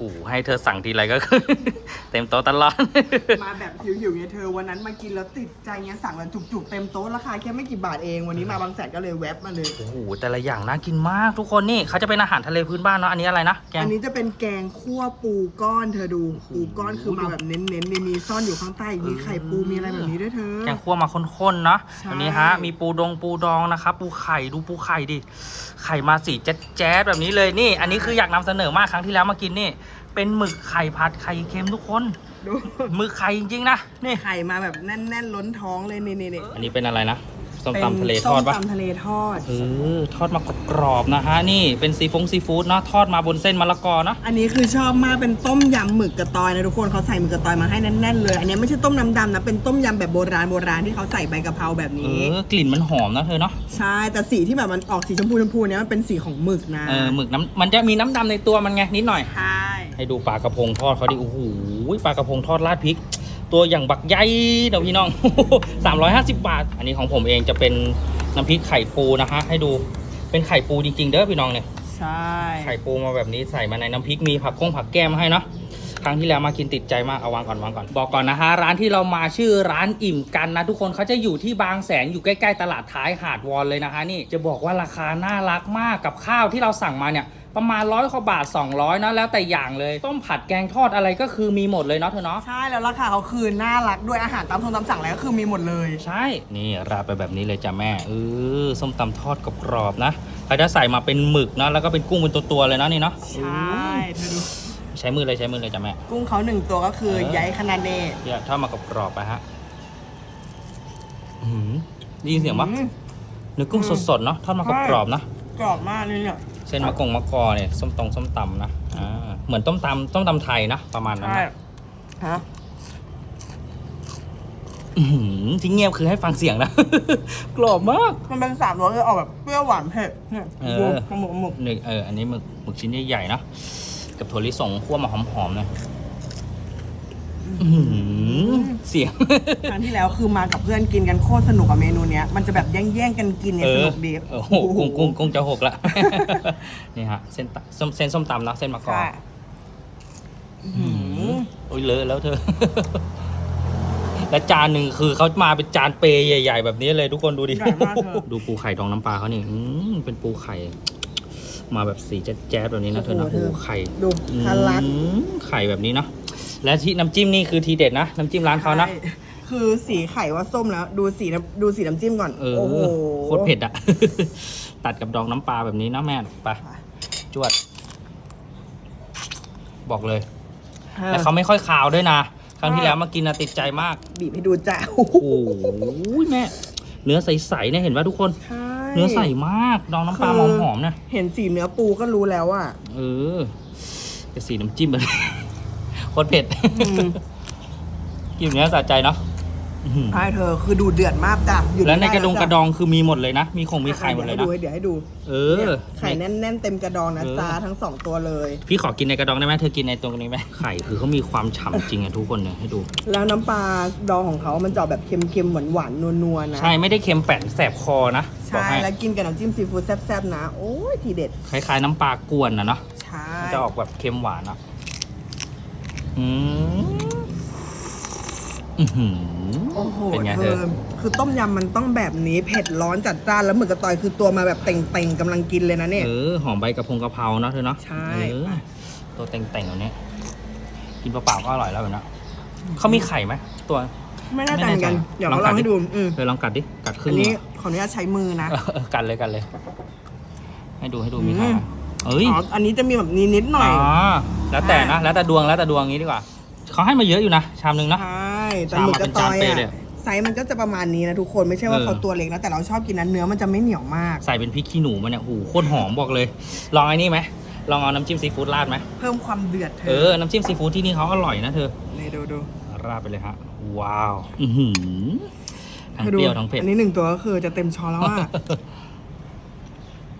หให้เธอสั่งทีไรก็เต็มโต๊ะตลอด มาแบบหิวๆไงเธอวันนั้นมากินแล้วติดใจเงี้ยสั่งแล้วจุกๆเต็มโต๊ะราคาแค่ไม่กี่บาทเองวันนี้มาบางแสนก็เลยแวบมาเลย โอ้โหแต่ละอย่างน่ากินมากทุกคนนี่เขาจะเป็นอาหารทะเลพื้นบ้านเนาะอันนี้อะไรนะแกงอันนี้จะเป็นแกงคั่วปูก้อนเธอดู ปูก้อนคือมาแบบเน้นๆมีมี ซ่อนอยู่ข้างใต้ มีไข่ปู มีอะไรแบบนี้ด้วยเธอ แกงคั่วมาข้นๆเนาะใช่อันนี้ฮะ มีปูดงปูดองนะครับ ปูไข่ดูปูไข่ดิ ไข่มาสีแจ๊ดๆแบบนี้เลยนี่ อันนี้คืออยากนำเสนอมากครั้งที่แล้วมากินนี่ เป็นหมึกไข่ผัดไข่เค็มทุกคน ดู หมึกไข่จริงๆนะ นี่ ไข่มาแบบแน่น ๆ ล้นท้องเลยนี่นี่นี่อันนี้เป็นอะไรนะ ส้มเป็นตำทะเลทอดปะส้มตำทะเลทอดเออทอดมากรอบๆนะฮะ นี่เป็นซีฟงซีฟู้ดเนาะทอดมาบนเส้นมะละกอเนาะอันนี้คือชอบมากเป็นต้มยำหมึกกระตอยนะทุกคนเขาใส่หมึกกระตอยมาให้แน่นๆเลย อันนี้ไม่ใช่ต้มน้ำดำนะเป็นต้มยำแบบโบราณโบราณที่เขาใส่ใบกะเพราแบบเอนี้อกลิ่นมันหอมนะเธอเนาะใช่แต่สีที่แบบมันออกสีชมพูชมพูเนี้ยมันเป็นสีของหมึกนะเออหมึกน้ำมันจะมีน้ำดำในตัวมันไงนิดหน่อยใช่ให้ดูปลากระพงทอดเขาดิโอ้โหปลากระพงทอดราดพริก ตัวอย่างบักใหญ่เดี๋ยวพี่น้อง 350 บาท อันนี้ของผมเองจะเป็นน้ำพริกไข่ปูนะฮะให้ดูเป็นไข่ปูจริงๆเด้อพี่น้องเนี่ยใช่ไข่ปูมาแบบนี้ใส่มาในน้ำพริกมีผักคงผักแก้มให้เนาะครั้งที่แล้วมากินติดใจมากเอาวางก่อนวางก่อนบอกก่อนนะฮะร้านที่เรามาชื่อร้านอิ่มกันนะทุกคนเขาจะอยู่ที่บางแสนอยู่ใกล้ๆตลาดท้ายหาดวอนเลยนะคะนี่จะบอกว่าราคาน่ารักมากกับข้าวที่เราสั่งมาเนี่ย ประมาณร้อยกว่าบาท 200นะแล้วแต่อย่างเลย ต้มผัดแกงทอดอะไรก็คือมีหมดเลยเนาะเธอเนาะใช่แล้วราคาเขาคือน่ารักด้วยอาหารตามทงตามสั่งอะไรก็คือมีหมดเลย ใช่ นี่ราดไปแบบนี้เลยจ้ะแม่เออส้มตำทอดกรอบๆนะเขาจะใส่มาเป็นหมึกนะแล้วก็เป็นกุ้งเป็นตัวๆเลยนะนี่เนาะใช่เธอดูใช้มือเลยใช้มือเลยจ้ะแม่กุ้งเขาหนึ่งตัวก็คือเออใหญ่ขนาดเน่เดี๋ยวทอดมากรอบๆไปฮะอื้อหือได้ยินเสียงปะอืมเนื้อกุ้งสดๆเนาะทอดมากรอบๆนะกรอบมากเลยเนี่ย เส้นมะกงมะกอเนี่ยส้มตรงส้มตำนะอ่าเหมือนต้มตำต้มตำไทยนะประมาณนั้นใช่นะฮะอื้อหือที่เงียบคือให้ฟังเสียงนะ กรอบมาก มันเป็นสามรสเลยออกแบบเปรี้ยวหวานเผ็ดเนี่ยเออ ดูหมึกหมึกหนึ่งเอออันนี้หมึกหมึกชิ้นใหญ่ๆนะกับถั่วลิสงคั่วมาหอมๆหนะ เสียง ครั้งที่แล้วคือมากับเพื่อนกินกันโคตรสนุกกับเมนูเนี้ยมันจะแบบแย่งๆกันกินเนี่ยเอสอนุกดีโอ้โหกุ้งกุ้งกุ้งจะหกละ นี่ฮะ เส้นตส้มเส้นส้มตำนะเส้นมะกอกใช่อื้อหือโอ้ยเลอะแล้วเธอ และจานหนึ่งคือเขามาเป็นจานเปย์ใหญ่ ๆ แบบนี้เลยทุกคนดูดิ ใหญ่มากเธอดูปูไข่ดองน้ำปลาเขานี่อืมเป็นปูไข่ มาแบบสีแจ๊ดๆแบบนี้นะเธอนะโอ้โหเธอปูไข่ดูทะลัก อืมไข่แบบนี้เนาะ และที่น้ำจิ้มนี่คือทีเด็ดนะ น้ำจิ้มร้านเขานะ ใช่คือสีไข่ว่าส้มแล้ว ดูสีน้ำดูสีน้ำจิ้มก่อน เออ โอ้โหโคตรเผ็ดอะ ตัดกับดองน้ำปลาแบบนี้นะแม่ไปจวด บอกเลยเออแต่เขาไม่ค่อยคาวด้วยนะ ครั้งที่แล้วมากินนะติดใจมาก บีบให้ดูจ้าโอ้โหโอ้ยแม่ เนื้อใสๆเนี่ยเห็นป่ะทุกคน ใช่ เนื้อใสมาก ดองน้ำปลาคือหอมๆนะ เห็นสีเนื้อปูก็รู้แล้วอะ เออแต่สีน้ำจิ้มมัน โคตรเผ็ด อืม กินอย่างนี้ยสะใจเนาะอื้อหือใช่เธอคือดูเดือดมากจ้ะหยุดแล้วในไม่ไกระดงกระดองคือมีหมดเลยนะ มีคงมีไข่หมดเลยนะดี๋วให้ดูเดี๋ยวให้ดูเออเนี่ยไข่แน่นๆเต็มกระดองนะเออ จ้าทั้งสองตัวเลย พี่ขอกินในกระดองได้ไหมเธอกินในตรงนี้ไหมไข่คือเขามีความฉ่ำจริงอะทุกคนเนี่ยให้ดู แล้วน้ำปลาดองของเขามันจะออกแบบเค็มๆหวานๆนัวๆนะใช่ไม่ได้เค็มแปนแสบคอนะบอใช่กให้แล้วกินกับน้ำจิ้มซีฟู้ดแซ่บๆนะ โอ้ยทีเด็ดคล้ายๆน้ำปลากวนนะเนาะใช่มันจะออกแบบเค็มหวานอะ อืมอื้อหือ โอ้โหเป็นไงเธเธออคือต้มยำมันต้องแบบนี้เผ็ดร้อนจัดจ้านแล้วหมึกกระตอยคือตัวมาแบบเต่งๆกำลังกินเลยนะเนี่ย เออหอมใบกระพงกะเพราเนาะเธอเนาะใช่ เออตัวแต่งๆแบบนี้กินเปล่าๆก็อร่อยแล้วแบบนี้เขามีไข่ไหมตัว ไม่น่าจะเหมือนกันไม่แน่ใจเดี๋ยวเราลองให้ดูอืมเธอลองกัดดิกัดครึ่อังนนี้หงขออนุญาตใช้มือนะเออเออกันเลยกันเลย ให้ดูให้ดูอืมมีไข่ไหมเอ้ยอ๋อ อันนี้จะมีแบบนี้นิดหน่อย อ๋อ แล้วแต่นะ แล้วแต่ดวงแล้วแต่ดวงงี้ดีกว่าเขาให้มาเยอะอยู่นะชามหนึงนะใช่แต่ชามหมึกมากเป็ระนตจานอยเปเลยอะไซส์มันก็จะประมาณนี้นะทุกคนไม่ใช่ว่าเออเขาตัวเล็กนะแต่เราชอบกินนะเนื้อมันจะไม่เหนียวมาก ใส่เป็นพริกขี้หนูมาเนี่ยโอ้โหโคตรหอมบอกเลย ลองไอ้นี่ไหมลองเอาน้ำจิ้มซีฟู้ดราดไหมเพิ่มความเดือดเธเออน้ำจิ้มซีฟู้ดที่นี่เขาอร่อยนะเธอนี่ดูดูราดไปเลยฮะว้าว อือหือทั้งธอเปดูรี้ยวทั้งเผ็ดอันนี้หนึ่งตัวก็คือจะเต็มช้อนแล้วอะ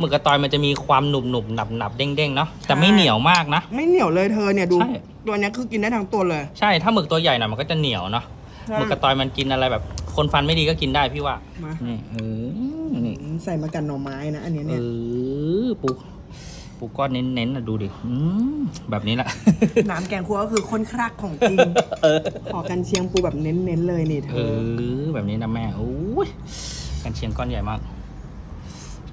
หมึกกระตอยมันจะมีความหนุบหนุบหนับหนับๆเด้งเด้งๆเนาะแต่ไม่เหนียวมากนะ ไม่เหนียวเลยเธอเนี่ยดูใช่ ตัวเนี้ยคือกินได้ทั้งตัวเลย ใช่ถ้าหมึกตัวใหญ่หน่อยมันก็จะเหนียวเนาะใช่หมึกกระตอยมันกินอะไรแบบ คนฟันไม่ดีก็กินได้พี่ว่ามา นี่เออนี่ใส่มากันหน่อไม้นะ อันเนี้ยเอเนี่ยอปูปูปูก้อนเน้นๆนะดูดิอืมแบบนี้แหละ น้ำแกงคั่วก็คือข้นครักของจริงขอกันเชียงปูแบบเน้นๆเลยนี่เธเอออแบบนี้นะแม่โอ้ยกันเชียงก้อนใหญ่มาก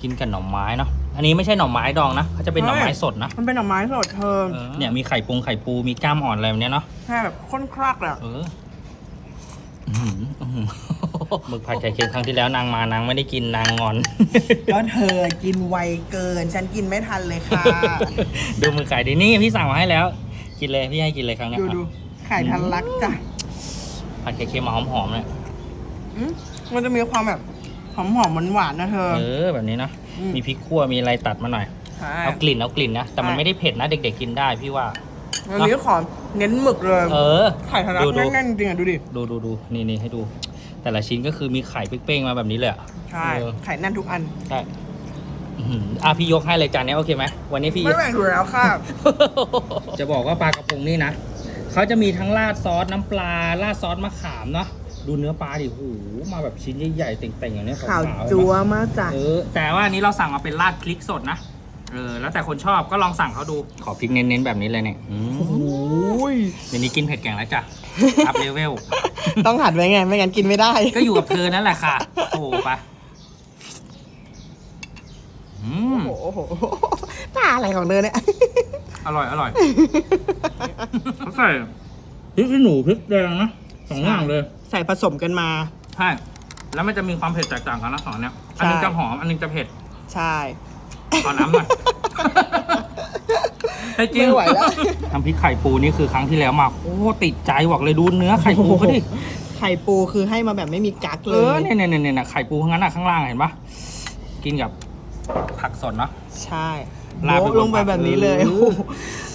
กินกับหน่อไม้เนาะอันนี้ไม่ใช่หน่อไม้ดองนะเขาจะเป็นหน่อไม้สดนะมันเป็นหน่อไม้สดเธอเออเนี่ยมีไข่ปรุงไข่ปูมีกล้ามอ่อนอะไรแบบเนี้ยเนาะใช่แบบข้นครักอะเอออื้อหืออื้อหือหมึกผัดไข่เค็มครั้งที่แล้วนางมานางไม่ได้กินนางงอน ก็เธอกินไวเกิน ฉันกินไม่ทันเลยค่ะ ดูมือไก่ดินี่พี่สั่งมาให้แล้ว กินเลยพี่ให้กินเลยครั้งเนี้ยดูดูไข่ทันลักจ้ะผัดไข่เค็มมาหอมๆเนี่ย อืมมันจะมีความแบบ หอมหอมๆหวานๆนะเธอ เออแบบนี้นะอืมมีพริกขั่วมีอะไรตัดมาหน่อยใช่เอากลิ่นเอากลิ่นนะ แต่มันใช่ไม่ได้เผ็ดนะ เด็กๆกินได้พี่ว่าวันนี้ขอเน้นหมึกเลย เออ ไข่ทะลักดูดูแน่นๆจริงๆอะดูดิ ดูดูดูนี่นี่ให้ดู แต่ละชิ้นก็คือมีไข่เป้งๆมาแบบนี้เลยอะใช่เออไข่แน่นทุกอัน ใช่อื้อหืออะพี่ยกให้เลยจานนี้โอเคไหมวันนี้พี่ไม่แบ่งถูแล้วค่ะ จะบอกว่าปลากระพงนี่นะเขาจะมีทั้งราดซอสน้ำปลาราดซอสมะขามเนาะ ดูเนื้อปลาดิโหมาแบบชิ้นใหญ่ๆเต่งๆอย่างเนี้ยข่าวขาวๆจัวมากจ้ะเออแต่ว่าอันนี้เราสั่งมาเป็นราดพริกสดนะเออแล้วแต่คนชอบก็ลองสั่งเขาดู ขอพริกเน้นๆแบบนี้เลยเนี่ยอืมโอ้ยเดี๋ยวนี้กินเผ็ดแกงแล้วจ้ะอัพเลเวลต้องหัดไว้ไง ไม่งั้นกินไม่ได้ ก็อยู่กับเธอนั่นแหละค่ะโอ้ไปอืมโอ้โหตาอะไรของเธอเนี่ย อร่อยอร่อยเขาใส่พริกขี้หนูพริกแดงนะ สองอย่างเลยใส่ผสมกันมา ใช่แล้วมันจะมีความเผ็ดแตกต่างกันนะสองอันเนี้ยอันนึงใช่จะหอมอันนึงจะเผ็ดใช่ขอน้ำหน่อยแต่จริงไม่ไหวแล้วน้ำพริกไข่ปูนี่คือครั้งที่แล้วมาโอ้ติดใจบอกเลยดูเนื้อไข่ปูเขาดิไข่ปูคือให้มาแบบไม่มีกั๊กเอเลอยเนี่ยเนี่ยเนี่ยเนี่ยไข่ปูข้างนั้นอะข้างล่างเห็นปะกินกับผักสดเนาะใช่ลาดไปบนโบ๊ะลงไปแบบนี้เลยเออโอ้โห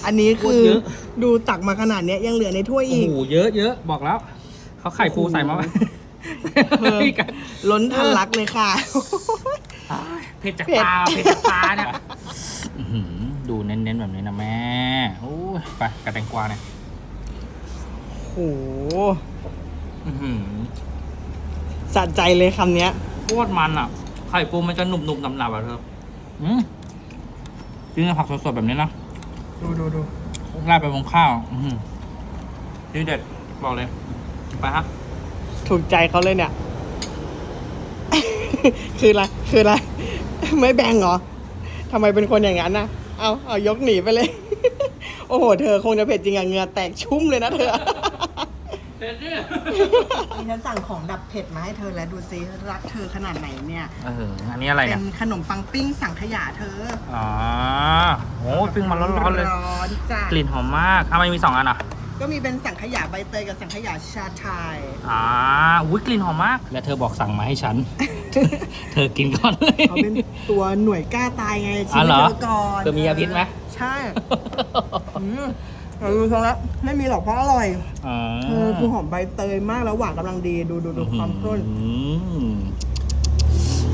อันนี้คือโคตรเยอะดูตักมาขนาดเนี้ยยังเหลือในถ้วยโอ้อีกโหเยอะเยอะบอกแล้ว เขาไข่ปูใส่มาเออล้นทะลักเลยค่ะ เผ็ดจากเผ็ดตาเผ็ดจากตาเนี่ยอื้อหือดูเน้นๆแบบนี้นะแม่โอ้ยไปกระแตงกวาเนี่ยโหอื้อหือสะใจเลยคำเนี้ย โคตรมันอะ ไข่ปูมันจะหนุบหนุบๆหนับๆอะเธออืมกินกับผักสดๆแบบนี้นะดูดูดูราดไปบนข้าว อือหือดีเด็ดบอกเลย ไปฮะถูกใจเขาเลยเนี่ย คืออะไร คืออะไร ไม่แบ่งเหรอทำไมเป็นคนอย่างนั้นนะเอาเอายกหนีไปเลย โอ้โห เธอคงจะเผ็ดจริงอะเหงื่อแตกชุ่มเลยนะเธอ เผ็ดดินี่ฉันสั่งของดับเผ็ดมาให้เธอแล้วดูซิรักเธอขนาดไหนเนี่ย เอออันนี้อะไรเป็เนี่ย นขนมปังปิ้งสังขยาเธออ๋อโอ้ยปิ้งมาร้อนๆเลย ร้อนจ้ะกลิ่นหอมมากทำไมมีสองอันอะ ก็มีเป็นสังขยาใบเตยกับสังขยาชาไทยอ่าอุ้ยกลิ่นหอมมาก แล้วเธอบอกสั่งมาให้ฉัน เธอกินก่อนเลย เขาเป็นตัวหน่วยกล้าตายไงชิอ๋อมเหรอ เธอก่อนเธอมียาพิษไหมใช่อืมเราดูทรงแล้วไม่มีหรอกเพราะอร่อยอ๋อเออคือหอมใบเตยมากแล้วหวานกำลังดีดูดูดูความข้น อืมอั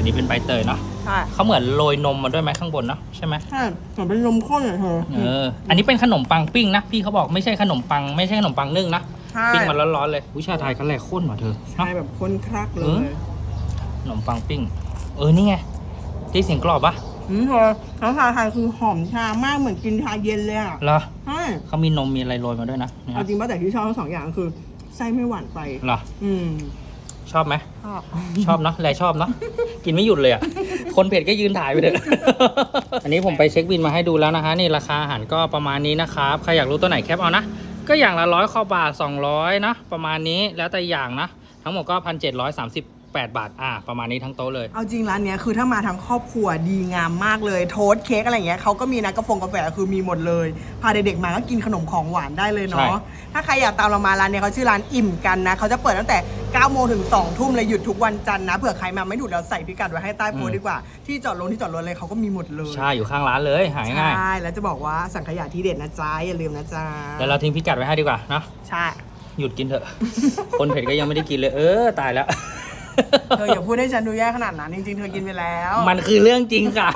นนี้เป็นใบเตยเนาะใช่เขาเหมือนโรยนมมาด้วยไหมข้างบนเนาะใช่ไหมใช่เหมือนเป็นนมข้นอะเธอเอออันนี้เป็นขนมปังปิ้งนะพี่เขาบอกไม่ใช่ขนมปังไม่ใช่ขนมปังนึ่งนะใช่ปิ้งมาร้อนๆเลยวิชาไทยเขาแหลกข้นว่ะเธอใช่เนาะแบบข้นครักเลเออยขนมปังปิ้ง เออนี่ไงที่เสียงกรอบปะอืมเธอน้ำชาไทยคือหอมชามากเหมือนกินชาเย็นเลยอะเหรอใช่เขามีนมมีอะไรโรยมาด้วยนะเนี่ยเอาจริงป่ะแต่ที่ชอบทั้งสองอย่างคือไส้ไม่หวานไปเหรออืม ชอบไหมชอบชอบเนาะแลชอบเนาะกินไม่หยุดเลยอะ คนเผ็ดก็ยืนถ่ายไปเถอะ อันนี้ผมไปเช็คบินมาให้ดูแล้วนะคะนี่ราคาอาหารก็ประมาณนี้นะครับ ใครอยากรู้ตัวไหนแคปเอานะ ก็อย่างละร้อยข้อบาทสองร้อยนะประมาณนี้แล้วแต่อย่างนะ ทั้งหมดก็พันเจ็ดร้อยสามสิบแปดบาท อ่า ประมาณนี้ทั้งโต๊ะเลย เอาจริงร้านเนี้ยคือถ้ามาทั้งครอบครัวดีงามมากเลย โทสต์เค้กอะไรเงี้ยเขาก็มีนะกาแฟกาแฟคือมีหมดเลย พาเด็กๆมาก็กินขนมของหวานได้เลยใช่เนาะ ถ้าใครอยากตามเรามาร้านเนี้ยเขาชื่อร้านอิ่มกันนะเขาจะเปิดตั้งแต่ 9โมงถึง2ทุ่มเลยหยุดทุกวันจันทร์นะเผื่อใครมาไม่ถูกเราใส่พิกัดไว้ให้ใต้โพสต์ดีกว่า ที่จอดรถที่จอดรถเลยเขาก็มีหมดเลย ใช่อยู่ข้างร้านเลยหายง่ายใช่แล้วจะบอกว่าสังขยาที่เด็ดนะจ๊ะอย่าลืมนะจ๊ะเดี๋ยวเราทิ้งพิกัดไว้ให้ดีกว่านะใช่หยุดกินเถอะ คนเผ็ดก็ยังไม่ได้กินเลย เออตายแล้วเธออย่าพูดให้ฉันดูแย่ขนาดนั้นจริงๆเธอกินไปแล้ว มันคือเรื่องจริงค่ะ